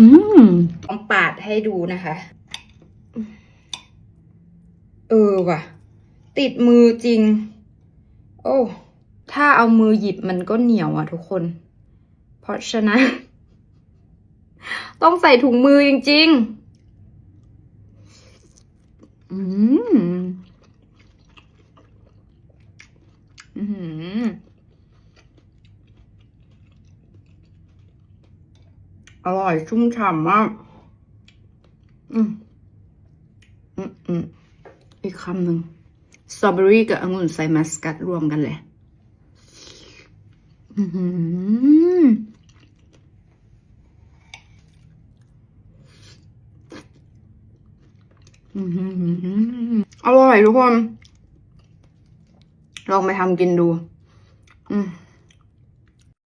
อืมลองปาดให้ดูนะคะ เออว่ะ ติดมือจริง โอ้ ถ้าเอามือหยิบมันก็เหนียวอะทุกคน เพราะฉะนั้น ต้องใส่ถุงมือจริง ๆ อืม อืม อร่อยชุ่มฉ่ำมาก อืมอืมอืมอีกคำหนึ่งสตรอเบอรี่กับองุ่นใส่มัสกัดรวมกันเลยอือหืออือหืออร่อยทุกคน ลองไปทำกินดู อืม